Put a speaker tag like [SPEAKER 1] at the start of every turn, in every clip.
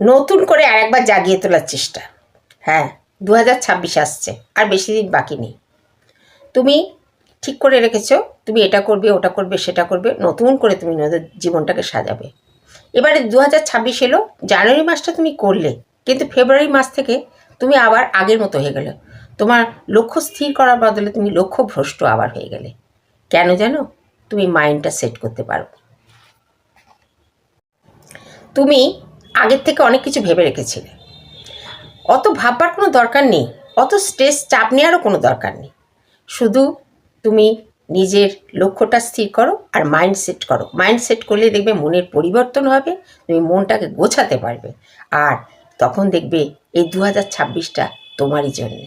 [SPEAKER 1] নতুন করে আরেকবার জাগিয়ে তোলার চেষ্টা। হ্যাঁ দু হাজার ছাব্বিশ আসছে, আর বেশি দিন বাকি নেই। তুমি ঠিক করে রেখেছো, তুমি এটা করবে, ওটা করবে, সেটা করবে, নতুন করে তুমি জীবনটাকে সাজাবে। এবারে দু হাজার ছাব্বিশ এলো, জানুয়ারি মাসটা তুমি করলে, কিন্তু ফেব্রুয়ারি মাস থেকে তুমি আবার আগের মতো হয়ে গেলে। তোমার লক্ষ্য স্থির করার বদলে তুমি লক্ষ্য ভ্রষ্ট আবার হয়ে গেলে। কেন জানো? তুমি মাইন্ডটা সেট করতে পারো। তুমি আগের থেকে অনেক কিছু ভেবে রেখেছিলে। অত ভাববার কোনো দরকার নেই, অত স্ট্রেস চাপ নেওয়ারও কোনো দরকার নেই। শুধু তুমি নিজের লক্ষ্যটা স্থির করো আর মাইন্ড সেট করো। মাইন্ড সেট করলে দেখবে মনের পরিবর্তন হবে, তুমি মনটাকে গোছাতে পারবে আর তখন দেখবে এই দু হাজার ছাব্বিশটা তোমারই জন্যে।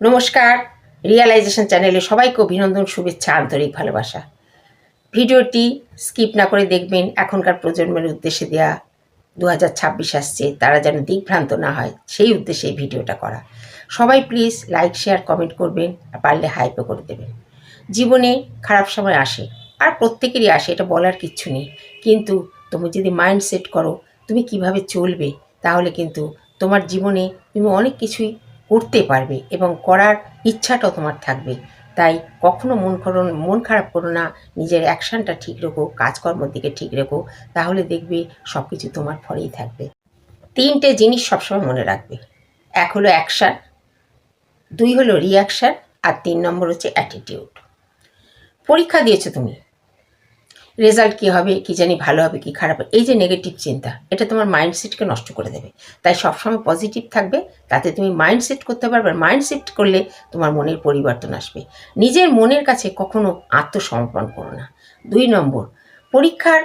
[SPEAKER 1] নমস্কার রিয়ালাইজেশন চ্যানেলে সবাইকে অভিনন্দন, শুভেচ্ছা, আন্তরিক ভালোবাসা। ভিডিওটি স্কিপ না করে দেখবেন। এখনকার প্রজন্মের উদ্দেশ্যে দেয়া দু হাজার ছাব্বিশ আসছে, তারা যেন দিকভ্রান্ত না হয়, সেই উদ্দেশ্যে ভিডিওটা করা। সবাই প্লিজ লাইক শেয়ার কমেন্ট করবেন, আর পারলে হাইপও করে দেবেন। জীবনে খারাপ সময় আসে, আর প্রত্যেকেরই আসে, এটা বলার কিচ্ছু নেই। কিন্তু তুমি যদি মাইন্ড সেট করো, তুমি কীভাবে চলবে, তাহলে কিন্তু তোমার জীবনে তুমি অনেক কিছুই করতে পারবে এবং করার ইচ্ছাটাও তোমার থাকবে। তাই কখনো মন করো, মন খারাপ করো না, নিজের অ্যাকশানটা ঠিক রেখো, কাজকর্মের দিকে ঠিক রেখো, তাহলে দেখবে সব কিছু তোমার ফলেই থাকবে। তিনটে জিনিস সবসময় মনে রাখবে। এক হলো অ্যাকশান দুই হলো রিয়াকশান আর তিন নম্বর হচ্ছে অ্যাটিটিউড পরীক্ষা দিয়েছ তুমি? রেজাল্ট কী হবে, কী জানি ভালো হবে, কি খারাপ হবে, এই যে নেগেটিভ চিন্তা, এটা তোমার মাইন্ডসেটকে নষ্ট করে দেবে। তাই সবসময় পজিটিভ থাকবে, তাতে তুমি মাইন্ডসেট করতে পারবে, আর মাইন্ডসেট করলে তোমার মনের পরিবর্তন আসবে। নিজের মনের কাছে কখনো আত্মসমর্পণ করো না। দুই নম্বর, পরীক্ষার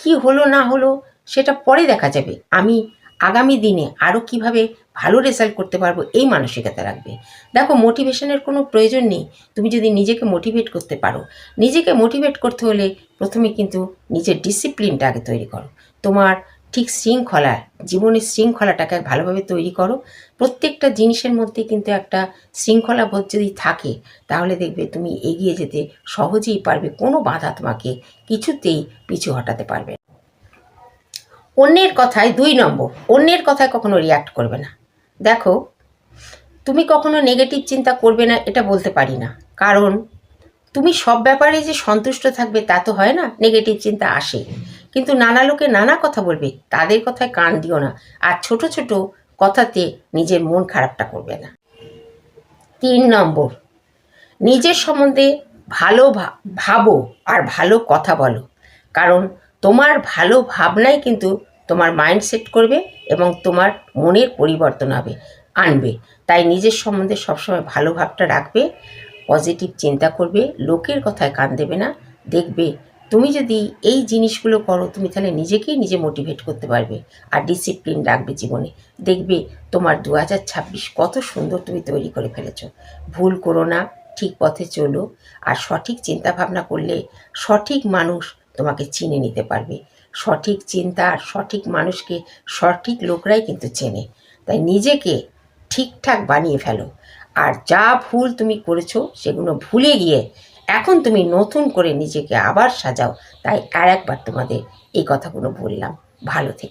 [SPEAKER 1] কি হলো না হলো, সেটা পরে দেখা যাবে। আমি আগামী দিনে আরও কীভাবে ভালো রেজাল্ট করতে পারব এই মানসিকতা রাখবে। দেখো মোটিভেশনের কোনো প্রয়োজন নেই। তুমি যদি নিজেকে মোটিভেট করতে পারো, নিজেকে মোটিভেট করতে হলে প্রথমে কিন্তু নিজের ডিসিপ্লিনটা আগে তৈরি করো। তোমার ঠিক শৃঙ্খলা, জীবনের শৃঙ্খলাটাকে ভালোভাবে তৈরি করো। প্রত্যেকটা জিনিসের মধ্যে কিন্তু একটা শৃঙ্খলাবোধ যদি থাকে, তাহলে দেখবে তুমি এগিয়ে যেতে সহজেই পারবে, কোনো বাধা তোমাকে কিছুতেই পিছু হটাতে পারবে। অন্যের কথায় দুই নম্বর। অন্যের কথায় কখনো রিয়াক্ট করবে না। দেখো, তুমি কখনো নেগেটিভ চিন্তা করবে না, এটা বলতে পারি না। কারণ তুমি সব ব্যাপারে যে সন্তুষ্ট থাকবে, তা তো হয় না নেগেটিভ চিন্তা আসে। কিন্তু নানা লোকে নানা কথা বলবে, তাদের কথায় কান দিও না। আর ছোট ছোট কথাতে নিজের মন খারাপটা করবে না। তিন নম্বর, নিজের সম্বন্ধে ভালো ভাবো আর ভালো কথা বলো। কারণ তোমার ভালো ভাবনাই কিন্তু তোমার মাইন্ড সেট করবে এবং তোমার মনের পরিবর্তন হবে, আনবে। তাই নিজের সম্বন্ধে সবসময় ভালো ভাবটা রাখবে পজিটিভ চিন্তা করবে, লোকের কথায় কান দেবে না, দেখবে তুমি যদি এই জিনিসগুলো করো, তুমি তাহলে নিজেকেই নিজে মোটিভেট করতে পারবে আর ডিসিপ্লিন রাখবে জীবনে। দেখবে তোমার দু হাজার ছাব্বিশ কত সুন্দর তুমি তৈরি করে ফেলেছ। ভুল করো না, ঠিক পথে চলো আর সঠিক চিন্তা ভাবনা করলে সঠিক মানুষ তোমাকে চিনে নিতে পারবে। সঠিক চিন্তা আর সঠিক মানুষকে সঠিক লোকরাই কিন্তু চেনে। তাই নিজেকে ঠিকঠাক বানিয়ে ফেলো। আর যা ভুল তুমি করেছ, সেগুলো ভুলে গিয়ে এখন তুমি নতুন করে নিজেকে আবার সাজাও। তাই আর একবার তোমাদের এই কথাগুলো বললাম। ভালো থেকো।